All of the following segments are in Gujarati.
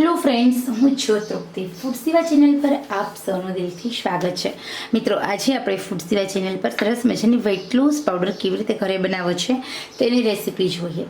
હેલો ફ્રેન્ડ્સ હું છું તૃપ્તિ. ફૂડ સિવા ચેનલ પર આપ સૌનું દિલથી સ્વાગત છે. મિત્રો, આજે આપણે ફૂડ સિવા ચેનલ પર સરસ મજાની વેઇટ લોસ પાવડર કેવી રીતે ઘરે બનાવો છે તેની રેસીપી જોઈએ.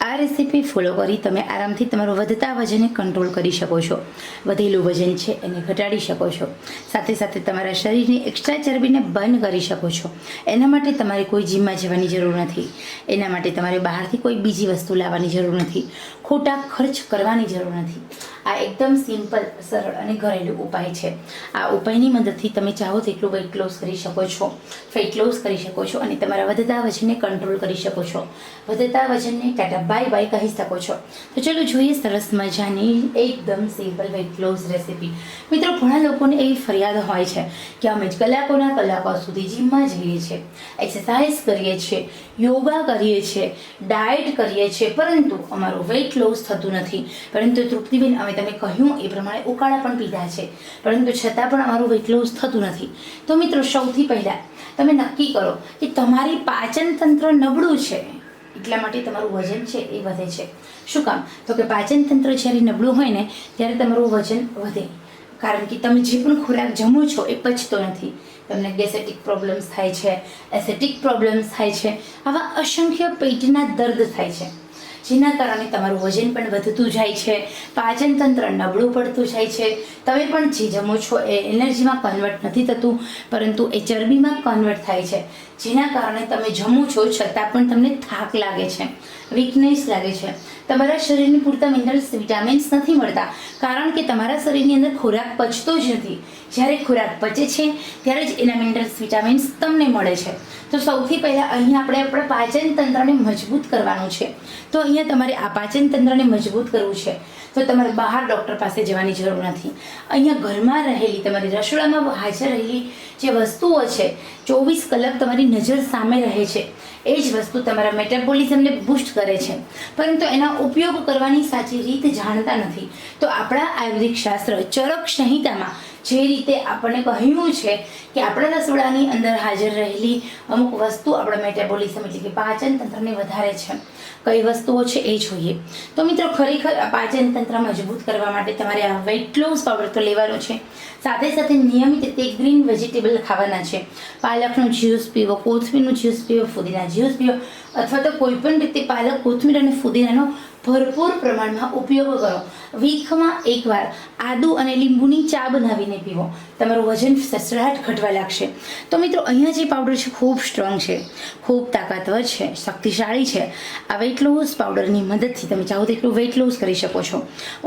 આ રેસીપી ફોલો કરી તમે આરામથી તમારું વધતા વજનને કંટ્રોલ કરી શકો છો. વધેલું વજન છે એને ઘટાડી શકો છો. સાથે સાથે તમારા શરીરની એક્સ્ટ્રા ચરબીને બંધ કરી શકો છો. એના માટે તમારે કોઈ જીમમાં જવાની જરૂર નથી. એના માટે તમારે બહારથી કોઈ બીજી વસ્તુ લાવવાની જરૂર નથી. ખોટા ખર્ચ કરવાની જરૂર નથી. આ એકદમ સિમ્પલ, સરળ અને ઘરેલું ઉપાય છે. આ ઉપાયની મદદથી તમે ચાહો તેટલું વેઇટ લોસ કરી શકો છો ફેટ લોસ કરી શકો છો અને તમારા વધતા વજનને કંટ્રોલ કરી શકો છો. વધતા વજનને ટાટા બાય બાય કહી શકો છો. તો ચલો જોઈએ સરસ મજાની એકદમ સિમ્પલ વેઇટ લોસ રેસીપી મિત્રો, ઘણા લોકોને એવી ફરિયાદ હોય છે કે અમે કલાકોના કલાકો સુધી જીમમાં જઈએ છીએ એક્સરસાઇઝ કરીએ છીએ, યોગા કરીએ છીએ ડાયટ કરીએ છીએ, પરંતુ અમારું વેઇટ લોસ થતું નથી. પરંતુ તૃપ્તિબેન, અમે તમે કહ્યું એ પ્રમાણે ઉકાળા પણ પીધા છે. પરંતુ છતાં પણ અમારું વેટ ક્લોઝ થતું નથી. તો મિત્રો, સૌથી પહેલાં તમે નક્કી કરો કે તમારી પાચન તંત્ર નબળું છે. એટલા માટે તમારું વજન છે એ વધે છે. શું કામ? તો કે પાચન તંત્ર જ્યારે નબળું હોય ને, ત્યારે તમારું વજન વધે. કારણ કે તમે જે પણ ખોરાક જમો છો એ પચતો નથી. તમને ગેસેટિક પ્રોબ્લેમ્સ થાય છે એસેટિક પ્રોબ્લેમ્સ થાય છે, આવા અસંખ્ય પેટના દર્દ થાય છે. જેના કારણે તમારું વજન પણ વધતું જાય છે, પાચન તંત્ર નબળું પડતું જાય છે. તમે પણ જે જમો છો એ એનર્જીમાં કન્વર્ટ નથી થતું, પરંતુ એ ચરબીમાં કન્વર્ટ થાય છે. જેના કારણે તમે જમો છો છતાં પણ તમને થાક લાગે છે વીકનેસ લાગે છે. તમારા શરીરને પૂરતા મિનરલ્સ વિટામિન્સ નથી મળતા, કારણ કે તમારા શરીરની અંદર ખોરાક પચતો જ નથી. જ્યારે ખોરાક પચે છે, ત્યારે જ એના મિનરલ્સ વિટામિન્સ તમને મળે છે. તો સૌથી પહેલાં અહીંયા આપણે આપણા પાચન તંત્રને મજબૂત કરવાનું છે. તો અહીંયા તમારે આ પાચન તંત્રને મજબૂત કરવું છે. તો તમારે બહાર ડૉક્ટર પાસે જવાની જરૂર નથી. અહીંયા ઘરમાં રહેલી, તમારી રસોડામાં હાજર રહેલી જે વસ્તુઓ છે, ચોવીસ કલાક તમારી નજર સામે રહે છે. એ જ વસ્તુ તમારા મેટાબોલિઝમને બૂસ્ટ કરે છે. પરંતુ એના ઉપયોગ કરવાની સાચી રીત જાણતા નથી. તો આપણા આયુર્વેદિક શાસ્ત્ર ચરક સંહિતામાં જે રીતે આપણને કહ્યું છે કે આપણા રસોડાની અંદર હાજર રહેલી અમુક વસ્તુ આપણા મેટાબોલિઝમ એટલે કે પાચન તંત્રને વધારે છે. કઈ વસ્તુઓ છે એ જોઈએ. તો મિત્રો, ખરેખર પાચન તંત્ર મજબૂત કરવા માટે તમારે આ વેઇટ લોસ પાવડર તો લેવાનો છે. સાથે સાથે નિયમિત રીતે ગ્રીન વેજીટેબલ ખાવાના છે. પાલકનું જ્યુસ પીવો, કોથમીરનું જ્યુસ પીવો ફુદીના જ્યુસ પીવો અથવા તો કોઈ પણ રીતે પાલક, કોથમીર અને ફુદીનાનો ભરપૂર પ્રમાણમાં ઉપયોગ કરો. વીકમાં એકવાર આદુ અને લીંબુની ચા બનાવીને પીવો. તમારું વજન સસરાટ ઘટવા લાગશે. તો મિત્રો, અહીંયા જે પાવડર છે, ખૂબ સ્ટ્રોંગ છે. ખૂબ તાકાતવર છે, શક્તિશાળી છે. આ વેઇટ લોસ પાવડરની મદદથી તમે ચાહો તેટલું વેઇટ લોસ કરી શકો છો.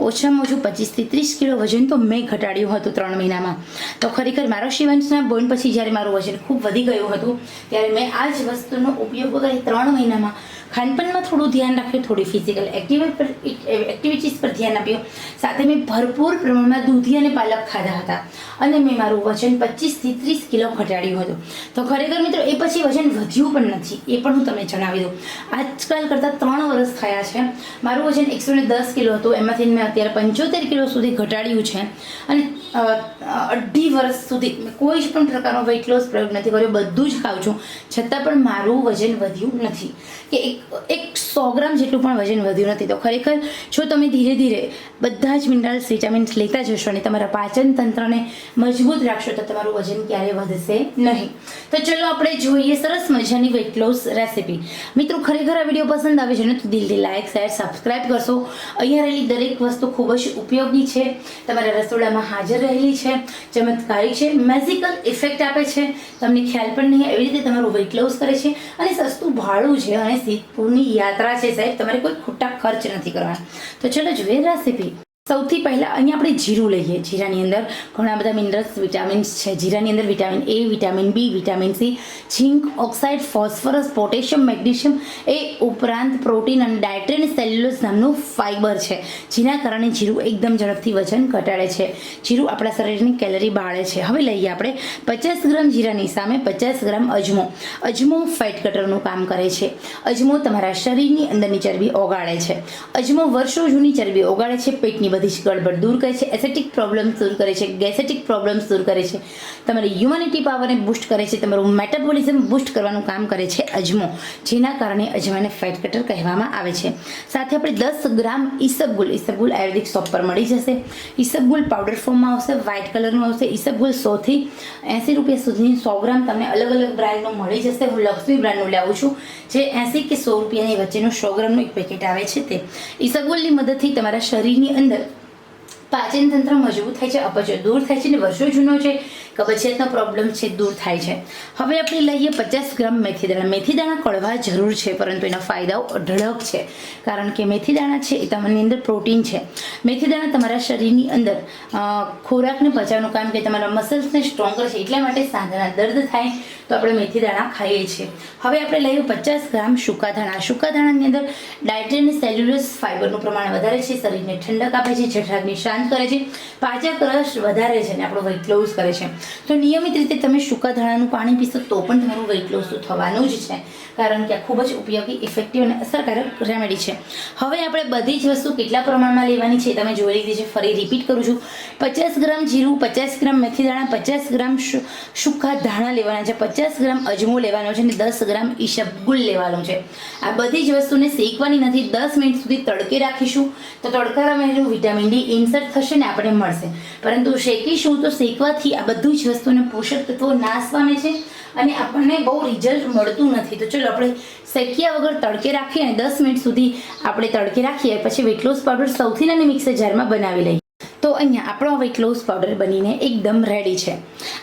ઓછામાં ઓછું પચીસથી ત્રીસ કિલો વજન તો મેં ઘટાડ્યું હતું ત્રણ મહિનામાં. તો ખરેખર મારો શિવંશના બોન પછી જ્યારે મારું વજન ખૂબ વધી ગયું હતું, ત્યારે મેં આ જ વસ્તુનો ઉપયોગ કરી ત્રણ મહિનામાં. ખાનપાનમાં થોડું ધ્યાન રાખ્યું થોડી ફિઝિકલ એક્ટિવિટી પર એક્ટિવિટીઝ પર ધ્યાન આપ્યું સાથે મેં ભરપૂર પ્રમાણમાં દૂધી અને પાલક ખાધા હતા. અને મેં મારું વજન પચીસથી ત્રીસ કિલો ઘટાડ્યું હતું. તો ખરેખર મિત્રો, એ પછી વજન વધ્યું પણ નથી. એ પણ હું તમને જણાવી દઉં. આજકાલ કરતાં ત્રણ વર્ષ થયા છે. મારું વજન એકસો દસ કિલો હતું. એમાંથી મેં અત્યારે પંચોતેર કિલો સુધી ઘટાડ્યું છે. અને અઢી વર્ષ સુધી મેં કોઈ જ પણ પ્રકારનો વેઇટ લોસ પ્રયોગ નથી કર્યો, બધું જ ખાઉં છું. છતાં પણ મારું વજન વધ્યું નથી. કે એક એક સો ગ્રામ જેટલું પણ વજન વધ્યું નથી. તો ખરેખર, જો તમે ધીરે ધીરે બધા જ મિનરલ્સ વિટામિન્સ લેતા જશો અને તમારા પાચન તંત્રને મજબૂત રાખશો, તો તમારું વજન ક્યારેય વધશે નહીં. તો ચલો આપણે જોઈએ સરસ મજાની વેઇટ લોસ રેસીપી મિત્રો, ખરેખર આ વીડિયો પસંદ આવે છે ને, તો દિલથી લાઇક શેર સબસ્ક્રાઈબ કરશો. અહીંયા રહેલી દરેક વસ્તુ ખૂબ જ ઉપયોગી છે. તમારા રસોડામાં હાજર રહેલી છે, ચમત્કારી છે મેઝિકલ ઇફેક્ટ આપે છે. તમને ખ્યાલ પણ નહીં એવી રીતે તમારું વેઇટ લોસ કરે છે અને સસ્તું ભાડું છે અને સિદ્ધપુરની યાત્રા છે સાહેબ, તમારે કોઈ ખોટા ખર્ચ નથી કરવાના. તો ચલો જોઈએ રેસીપી સૌથી પહેલાં અહીંયા આપણે જીરું લઈએ. જીરાની અંદર ઘણા બધા મિનરલ્સ વિટામિન્સ છે. જીરાની અંદર vitamin A vitamin B vitamin C zinc oxide phosphorus potassium magnesium એ ઉપરાંત પ્રોટીન અને ડાયટ્રેન અને સેલ્યુલોઝ નામનું ફાઇબર છે. જેના કારણે જીરું એકદમ ઝડપથી વજન ઘટાડે છે. જીરું આપણા શરીરની કેલરી બાળે છે. હવે લઈએ આપણે પચાસ ગ્રામ જીરાની સામે પચાસ ગ્રામ અજમો. અજમો ફેટ કટરનું કામ કરે છે. અજમો તમારા શરીરની અંદરની ચરબી ઓગાળે છે. અજમો વર્ષો જૂની ચરબી ઓગાળે છે. પેટની બધી જ ગડબડ દૂર કરે છે એસેટિક પ્રોબ્લેમ્સ દૂર કરે છે ગેસેટિક પ્રોબ્લેમ્સ દૂર કરે છે. તમારી હ્યુમનિટી પાવરને બૂસ્ટ કરે છે, તમારું મેટાબોલિઝમ બૂસ્ટ કરવાનું કામ કરે છે અજમો, જેના કારણે અજમાને ફેટ કટર કહેવામાં આવે છે. સાથે આપણે દસ ગ્રામ ઈસબગુલ ઈસબગુલ આયુર્વેદિક શોપ પર મળી જશે. ઈસબગુલ પાવડર ફોર્મમાં આવશે વ્હાઇટ કલરનું આવશે, ઈસબગુલ સોથી એંસી રૂપિયા સુધીની સો ગ્રામ તમને અલગ અલગ બ્રાન્ડનું મળી જશે. હું લક્ષ્મી બ્રાન્ડનું લાવું છું, જે એંસી કે સો રૂપિયાની વચ્ચેનું સો ગ્રામનું એક પેકેટ આવે છે તે. ઈસબગુલની મદદથી તમારા શરીરની અંદર પાચન તંત્ર મજબૂત થાય છે, અપચો દૂર થાય છે ને વર્ષો જૂનો છે, કબજિયાતનો પ્રોબ્લેમ છે, દૂર થાય છે. હવે આપણે લઈએ પચાસ ગ્રામ મેથી દાણા. મેથી દાણા કડવા જરૂર છે, પરંતુ એના ફાયદાઓ અઢળક છે. કારણ કે મેથી દાણા છે, એ તમારી અંદર પ્રોટીન છે. મેથી દાણા તમારા શરીરની અંદર ખોરાકને પચાવવાનું કામ કે તમારા મસલ્સને સ્ટ્રોંગ કરે છે, એટલા માટે સાંધાના દર્દ થાય તો આપણે મેથી દાણા ખાઈએ છીએ. હવે આપણે લઈએ પચાસ ગ્રામ સૂકા ધાણા. સૂકા ધાણાની અંદર ડાયટ્રી અને સેલ્યુલસ ફાઇબરનું પ્રમાણ વધારે છે. શરીરને ઠંડક આપે છે, જઠરાગને શાંત કરે છે. પાચક રસ વધારે છે અને આપણો વેઇટ લોસ કરે છે. તો નિયમિત રીતે તમે સૂકા ધાણાનું પાણી પીશો તો પણ તમારું વેઇટ લોસ થવાનું જ છે. કારણ કે આ ખૂબ જ ઉપયોગી ઇફેક્ટિવ અને અસરકારક રેમેડી છે. હવે આપણે બધી જ વસ્તુ કેટલા પ્રમાણમાં લેવાની છે તમે જોઈ લીધી છે. ફરી રિપીટ કરું છું. પચાસ ગ્રામ જીરું, પચાસ ગ્રામ મેથી દાણા, પચાસ ગ્રામ સુકા ધાણા લેવાના છે. પચાસ ગ્રામ અજમો લેવાનો છે અને દસ ગ્રામ ઈશબગુલ લેવાનો છે. આ બધી જ વસ્તુને શેકવાની નથી, દસ મિનિટ સુધી તડકે રાખીશું. તો તડકામાં એનું વિટામિન ડી ઇન્સર્ટ થશે ને આપણે મળશે. પરંતુ શેકીશું તો શેકવાથી આ બધું જ વસ્તુને પોષક તત્વો નાશ પામે છે અને આપણને બહુ રિઝલ્ટ મળતું નથી. તો ચલો આપણે શેક્યા વગર તડકે રાખીએ અને દસ મિનિટ સુધી આપણે તડકે રાખીએ. પછી વેટ લોસ પાવડર સૌથી નાની મિક્સર જારમાં બનાવી લઈએ. તો અહીંયા આપણો વેટ લોસ પાવડર બનીને એકદમ રેડી છે.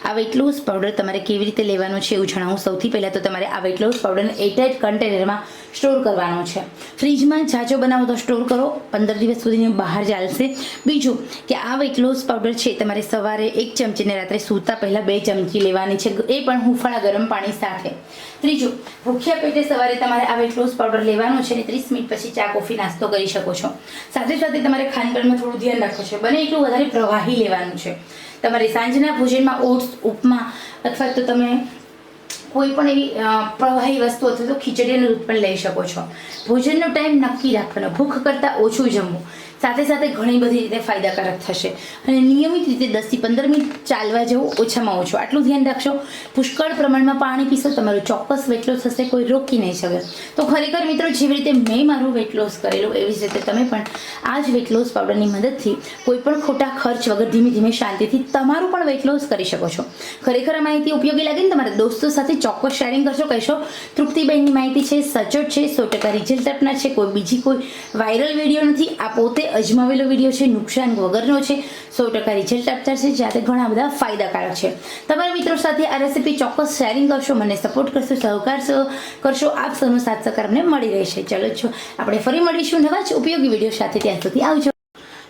આ વેટ લોસ પાવડર તમારે કેવી રીતે લેવાનો છે એવું જણાવું. સૌથી પહેલાં તો તમારે આ વેટ લોસ પાવડરને એરટાઇટ કન્ટેનરમાં સ્ટોર કરવાનો છે. ફ્રીજમાં જાજો બનાવો તો સ્ટોર કરો. પંદર દિવસ સુધીની બહાર ચાલશે. બીજું કે આ વેટ લોસ પાવડર છે, તમારે સવારે એક ચમચીને રાત્રે સૂતા પહેલાં બે ચમચી લેવાની છે. એ પણ હુંફાળા ગરમ પાણી સાથે. ત્રીજું, ભૂખ્યા પેટે સવારે તમારે આ વેટ પાવડર લેવાનો છે અને ત્રીસ મિનિટ પછી ચા, કોફી, નાસ્તો કરી શકો છો. સાથે સાથે તમારે ખાનપાનમાં થોડું ધ્યાન રાખવું છે. બને એટલું વધારે પ્રવાહી લેવાનું છે. તમારે સાંજના ભોજનમાં ઓટ્સ, ઉપમા અથવા તો તમે કોઈ પણ એવી પ્રવાહી વસ્તુ અથવા તો ખીચડીનું રૂપ પણ લઈ શકો છો. ભોજનનો ટાઈમ નક્કી રાખવાનો. ભૂખ કરતાં ઓછું જમવું. સાથે સાથે ઘણી બધી રીતે ફાયદાકારક થશે. અને નિયમિત રીતે દસથી પંદર મિનિટ ચાલવા જવું ઓછામાં ઓછું આટલું ધ્યાન રાખશો. પુષ્કળ પ્રમાણમાં પાણી પીશો, તમારું ચોક્કસ વેટ લોસ થશે, કોઈ રોકી નહીં શકે. તો ખરેખર મિત્રો, જેવી રીતે મેં મારું વેટ લોસ કરેલું, એવી જ રીતે તમે પણ આ જ વેટ લોસ પાવડરની મદદથી કોઈ પણ ખોટા ખર્ચ વગર ધીમે ધીમે શાંતિથી તમારું પણ વેટ લોસ કરી શકો છો. ખરેખર આ માહિતી ઉપયોગી લાગે ને તમારા દોસ્તો સાથે ચોક્કસ શેરિંગ કરશો, કહેશો, તૃપ્તિબેનની માહિતી છે, સચોટ છે, સો ટકા રિઝલ્ટ છે, કોઈ બીજી કોઈ વાયરલ વીડિયો નથી, આ પોતે અજમાવેલો વીડિયો છે, નુકસાન વગરનો છે, સો ટકા રિઝલ્ટ આપતા છે જ્યારે ઘણા બધા ફાયદાકારક છે. તમારા મિત્રો સાથે આ રેસીપી ચોક્કસ શેરિંગ કરશો, મને સપોર્ટ કરશો, સહકાર કરશો, આપ સૌનો સાથ સહકાર મને મળી રહેશે. ચલો છો, આપણે ફરી મળીશું નવા જ ઉપયોગી વીડિયો સાથે. ત્યાં સુધી આવજો.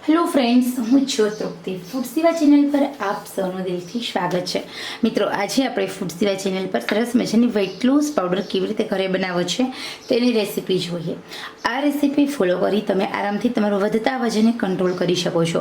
હેલો ફ્રેન્ડ્સ હું છું તૃપ્તિ. ફૂડ સેવા ચેનલ પર આપ સૌનું દિલથી સ્વાગત છે. મિત્રો, આજે આપણે ફૂડ સેવા ચેનલ પર સરસ મજાની વેઇટ લોસ પાવડર કેવી રીતે ઘરે બનાવો છે તેની રેસીપી જોઈએ. આ રેસીપી ફોલો કરી તમે આરામથી તમારું વધતા વજનને કંટ્રોલ કરી શકો છો.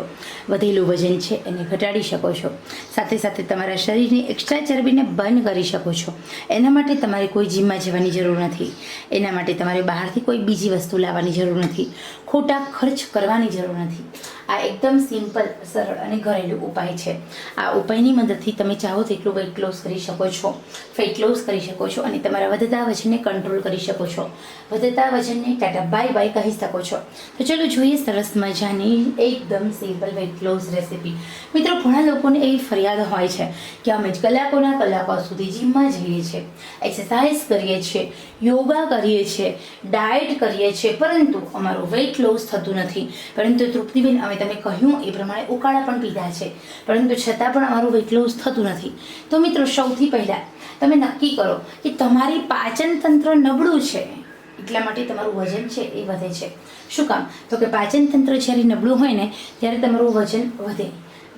વધેલું વજન છે એને ઘટાડી શકો છો. સાથે સાથે તમારા શરીરની એક્સ્ટ્રા ચરબીને બંધ કરી શકો છો. એના માટે તમારે કોઈ જીમમાં જવાની જરૂર નથી. એના માટે તમારે બહારથી કોઈ બીજી વસ્તુ લાવવાની જરૂર નથી. ખોટા ખર્ચ કરવાની જરૂર નથી. આ એકદમ સિમ્પલ, સરળ અને ઘરેલું ઉપાય છે. આ ઉપાયની મદદથી તમે ચાહો તેટલું વેઇટ લોસ કરી શકો છો ફેટ લોસ કરી શકો છો અને તમારા વધતા વજનને કંટ્રોલ કરી શકો છો. વધતા વજનને ટાટા બાય બાય કહી શકો છો. તો ચલો જોઈએ સરસ મજાની એકદમ સિમ્પલ વેઇટ લોસ રેસીપી મિત્રો, ઘણા લોકોને એવી ફરિયાદ હોય છે કે અમે જ કલાકોના કલાકો સુધી જીમમાં જઈએ છીએ એક્સરસાઇઝ કરીએ છીએ, યોગા કરીએ છીએ ડાયટ કરીએ છીએ, પરંતુ અમારું વેઇટ લોસ થતું નથી. પરંતુ તૃપ્તિબેન, અમે તમે કહ્યું એ પ્રમાણે ઉકાળા પણ પીધા છે. પરંતુ છતાં પણ અમારું વેટ લોસ થતું નથી. તો મિત્રો, સૌથી પહેલાં તમે નક્કી કરો કે તમારી પાચન તંત્ર નબળું છે. એટલા માટે તમારું વજન છે એ વધે છે. શું કામ? તો કે પાચન તંત્ર જ્યારે નબળું હોય ને, ત્યારે તમારું વજન વધે.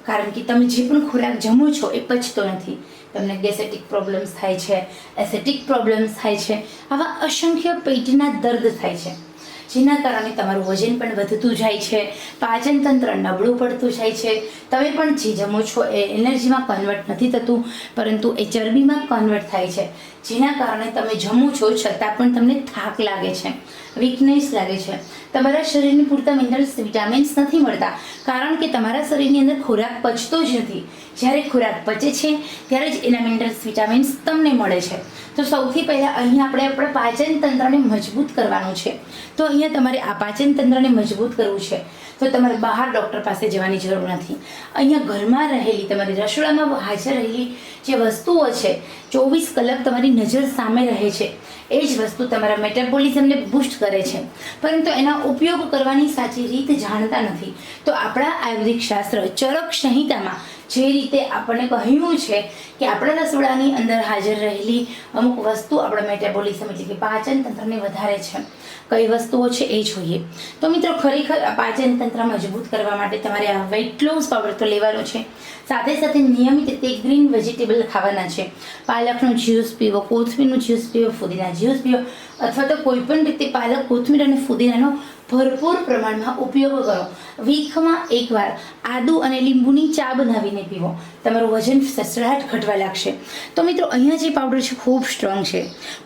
કારણ કે તમે જે પણ ખોરાક જમો છો એ પચતો નથી. તમને ગેસેટિક પ્રોબ્લેમ્સ થાય છે એસેટિક પ્રોબ્લેમ્સ થાય છે, આવા અસંખ્ય પેટના દર્દ થાય છે. જેના કારણે તમારું વજન પણ વધતું જાય છે, પાચન તંત્ર નબળું પડતું જાય છે. તમે પણ જે જમો છો એ એનર્જીમાં કન્વર્ટ નથી થતું, પરંતુ એ ચરબીમાં કન્વર્ટ થાય છે. જેના કારણે તમે જમો છો છતાં પણ તમને થાક લાગે છે વીકનેસ લાગે છે. તમારા શરીરને પૂરતા મિનરલ્સ વિટામિન્સ નથી મળતા, કારણ કે તમારા શરીરની અંદર ખોરાક પચતો જ નથી. જ્યારે ખોરાક પચે છે, ત્યારે જ એના મિનરલ્સ વિટામિન્સ તમને મળે છે. તો સૌથી પહેલાં અહીંયા આપણે આપણા પાચન તંત્રને મજબૂત કરવાનું છે. તો અહીંયા તમારે આ પાચન તંત્રને મજબૂત કરવું છે. તો તમારે બહાર ડૉક્ટર પાસે જવાની જરૂર નથી. અહીંયા ઘરમાં રહેલી, તમારી રસોડામાં હાજર રહેલી જે વસ્તુઓ છે, ચોવીસ કલાક તમારી નજર સામે રહે છે. એ જ વસ્તુ તમારા મેટાબોલિઝમને બૂસ્ટ કરે છે. પરંતુ એના ઉપયોગ કરવાની સાચી રીત જાણતા નથી. તો આપણા આયુર્વેદિક શાસ્ત્ર ચરક સંહિતામાં જે રીતે આપણને કહ્યું છે કે આપણા રસોડાની અંદર હાજર રહેલી અમુક વસ્તુ આપણા મેટાબોલિઝમ એટલે કે પાચન તંત્રને વધારે છે. કઈ વસ્તુઓ છે એ જોઈએ. તો મિત્રો, ખરેખર પાચન તંત્ર મજબૂત કરવા માટે તમારે આ વેઇટ લોસ પાવડર તો લેવાનો છે. સાથે સાથે નિયમિત રીતે ગ્રીન વેજીટેબલ ખાવાના છે. પાલકનો જ્યુસ પીવો, કોથમીરનો જ્યુસ પીવો ફુદીના જ્યુસ પીવો અથવા તો કોઈ પણ રીતે પાલક, કોથમીર અને ફુદીનાનો ભરપૂર પ્રમાણમાં ઉપયોગ કરો. વીકમાં એકવાર આદુ અને લીંબુની ચા બનાવીને પીવો. તમારું વજન સસરાટ ઘટવા લાગશે. તો મિત્રો, અહીંયા જે પાવડર છે, ખૂબ સ્ટ્રોંગ છે.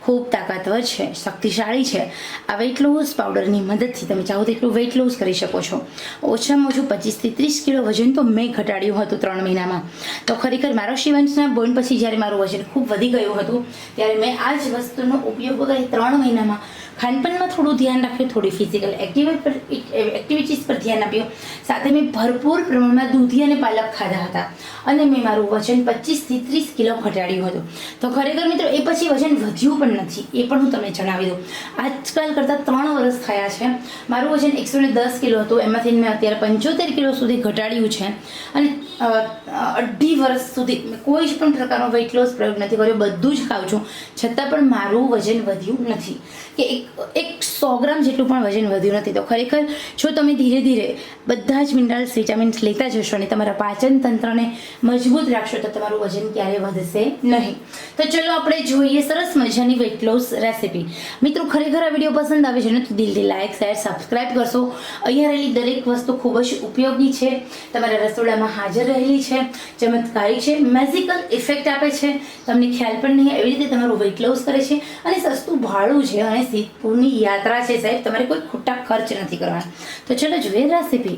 ખૂબ તાકાતવર છે, શક્તિશાળી છે. આ વેઇટ લોસ પાવડરની મદદથી તમે ચાહો તેટલું વેઇટ લોસ કરી શકો છો. ઓછામાં ઓછું પચીસથી ત્રીસ કિલો વજન તો મેં ઘટાડ્યું હતું ત્રણ મહિનામાં. તો ખરેખર મારો શિવંશના બોન પછી જ્યારે મારું વજન ખૂબ વધી ગયું હતું, ત્યારે મેં આ જ વસ્તુનો ઉપયોગ કરી ત્રણ મહિનામાં. ખાનપાનમાં થોડું ધ્યાન રાખ્યું થોડી ફિઝિકલ એક્ટિવિટી એક્ટિવિટીઝ પર ધ્યાન આપ્યું સાથે મેં ભરપૂર પ્રમાણમાં દૂધી અને પાલક ખાધા હતા. અને મેં મારું વજન પચીસથી ત્રીસ કિલો ઘટાડ્યું હતું. તો ખરેખર મિત્રો, એ પછી વજન વધ્યું પણ નથી. એ પણ હું તમને જણાવી દઉં. આજકાલ કરતાં ત્રણ વર્ષ થયા છે. મારું વજન એકસો ને દસ કિલો હતું. એમાંથી મેં અત્યારે પંચોતેર કિલો સુધી ઘટાડ્યું છે. અને અઢી વર્ષ સુધી મેં કોઈ જ પણ પ્રકારનો વેઇટ લોસ પ્રયોગ નથી કર્યો. બધું જ ખાઉં છું. છતાં પણ મારું વજન વધ્યું નથી. કે એક એક સો ગ્રામ જેટલું પણ વજન વધ્યું નથી. તો ખરેખર જો તમે ધીરે ધીરે બધા જ મિનરલ્સ વિટામિન્સ લેતા જશો અને તમારા પાચન તંત્રને મજબૂત રાખશો, તો તમારું વજન ક્યારેય વધશે નહીં. તો ચલો આપણે જોઈએ સરસ મજાની વેઇટ લોસ રેસિપી મિત્રો, ખરેખર આ વીડિયો પસંદ આવે છે ને, તો દિલથી લાઇક શેર સબસ્ક્રાઈબ કરશો. અહીંયા રહેલી દરેક વસ્તુ ખૂબ જ ઉપયોગી છે. તમારા રસોડામાં હાજર રહેલી છે, ચમત્કારી છે મેઝિકલ ઇફેક્ટ આપે છે. તમને ખ્યાલ પણ નહીં એવી રીતે તમારું વેઇટ લોસ કરે છે. અને સસ્તું ભાડું છે અને સિદ્ધપુરની યાત્રા છે સાહેબ તમારે કોઈ ખોટા ખર્ચ નથી કરવાના. તો ચલો જોઈએ રેસિપી